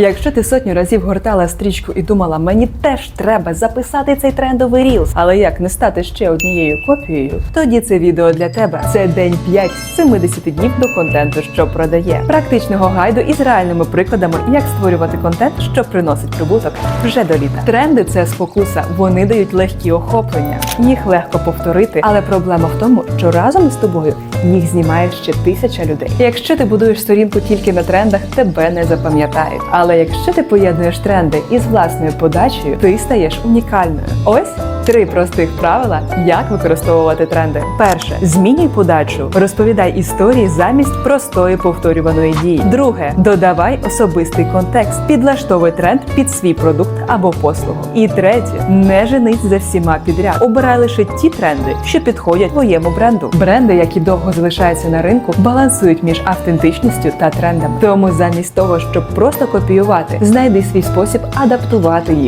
Якщо ти сотню разів гортала стрічку і думала, мені теж треба записати цей трендовий рілс, але як не стати ще однією копією, тоді це відео для тебе. Це день 5 з 70 днів до контенту, що продає, практичного гайду із реальними прикладами, як створювати контент, що приносить прибуток вже до літа. Тренди це спокуса. Вони дають легкі охоплення. Їх легко повторити, але проблема в тому, що разом із тобою їх знімає ще тисяча людей. Якщо ти будуєш сторінку тільки на трендах, тебе не запам'ятають. Але якщо ти поєднуєш тренди із власною подачею, ти стаєш унікальною. Ось три простих правила, як використовувати тренди. Перше, змінюй подачу, розповідай історії замість простої повторюваної дії. Друге, додавай особистий контекст, підлаштовуй тренд під свій продукт або послугу. І третє, не женись за всіма підряд. Обирай лише ті тренди, що підходять твоєму бренду. Бренди, які довго залишаються на ринку, балансують між автентичністю та трендами. Тому замість того, щоб просто копіювати, знайди свій спосіб адаптувати їх.